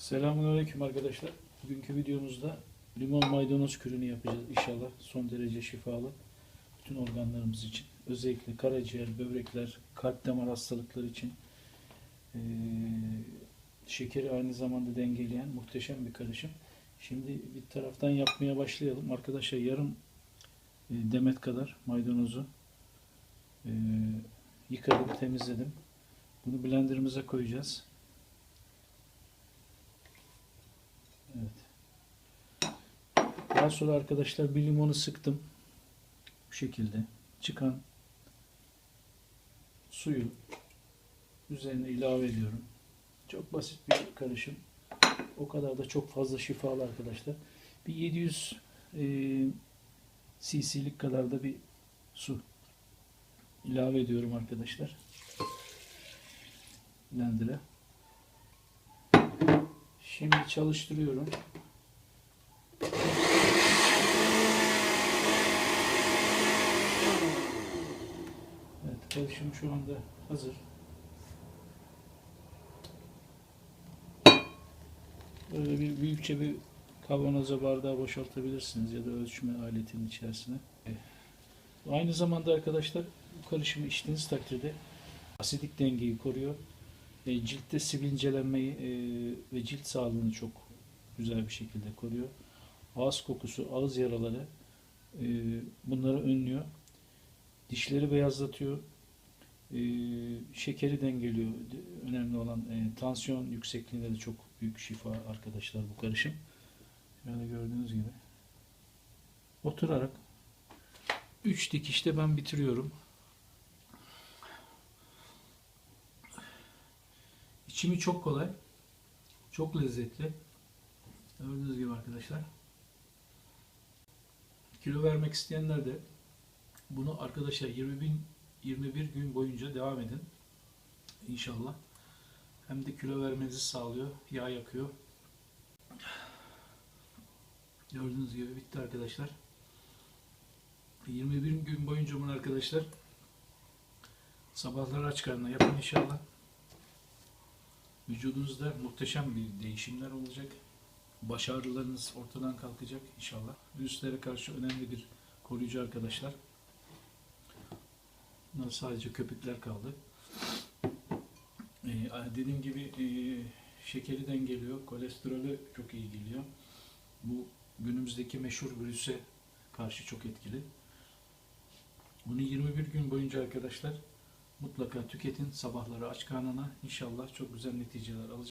Selamünaleyküm arkadaşlar. Bugünkü videomuzda limon maydanoz kürünü yapacağız inşallah. Son derece şifalı. Bütün organlarımız için. Özellikle karaciğer, böbrekler, kalp damar hastalıkları için ee, şekeri aynı zamanda dengeleyen muhteşem bir karışım. Şimdi bir taraftan yapmaya başlayalım. Arkadaşlar yarım demet kadar maydanozu e, yıkadım, temizledim. Bunu blenderımıza koyacağız. Evet. Daha sonra arkadaşlar bir limonu sıktım. Bu şekilde. Çıkan suyu üzerine ilave ediyorum. Çok basit bir karışım. O kadar da çok fazla şifalı arkadaşlar. Bir 700 e, cc'lik kadar da bir su ilave ediyorum arkadaşlar. Blender'a. Şimdi çalıştırıyorum. Evet, karışım şu anda hazır. Böyle bir büyükçe bir kavanoza bardağa boşaltabilirsiniz ya da ölçme aletinin içerisine. Aynı zamanda arkadaşlar bu karışımı içtiğiniz takdirde asidik dengeyi koruyor. E, ciltte sivilcelenmeyi e, ve cilt sağlığını çok güzel bir şekilde koruyor. Ağız kokusu, ağız yaraları e, bunları önlüyor. Dişleri beyazlatıyor. E, şekeri dengeliyor. Önemli olan e, tansiyon yüksekliğinde de çok büyük şifa arkadaşlar bu karışım. Şöyle gördüğünüz gibi. Oturarak 3 dikişte ben bitiriyorum. İçimi çok kolay. Çok lezzetli. Gördüğünüz gibi arkadaşlar. Kilo vermek isteyenler de bunu arkadaşlar 20 bin 21 gün boyunca devam edin. İnşallah. Hem de kilo vermenizi sağlıyor. Yağ yakıyor. Gördüğünüz gibi bitti arkadaşlar. 21 gün boyunca bunu arkadaşlar sabahları aç karnına yapın inşallah. Vücudunuzda muhteşem bir değişimler olacak. Baş ağrılarınız ortadan kalkacak inşallah. Virüslere karşı önemli bir koruyucu arkadaşlar. Bunlar sadece köpükler kaldı. Ee, dediğim gibi e, şekeri dengeliyor, kolesterolü çok iyi geliyor. Bu günümüzdeki meşhur virüse karşı çok etkili. Bunu 21 gün boyunca arkadaşlar mutlaka tüketin sabahları aç karnına. İnşallah çok güzel neticeler alacak.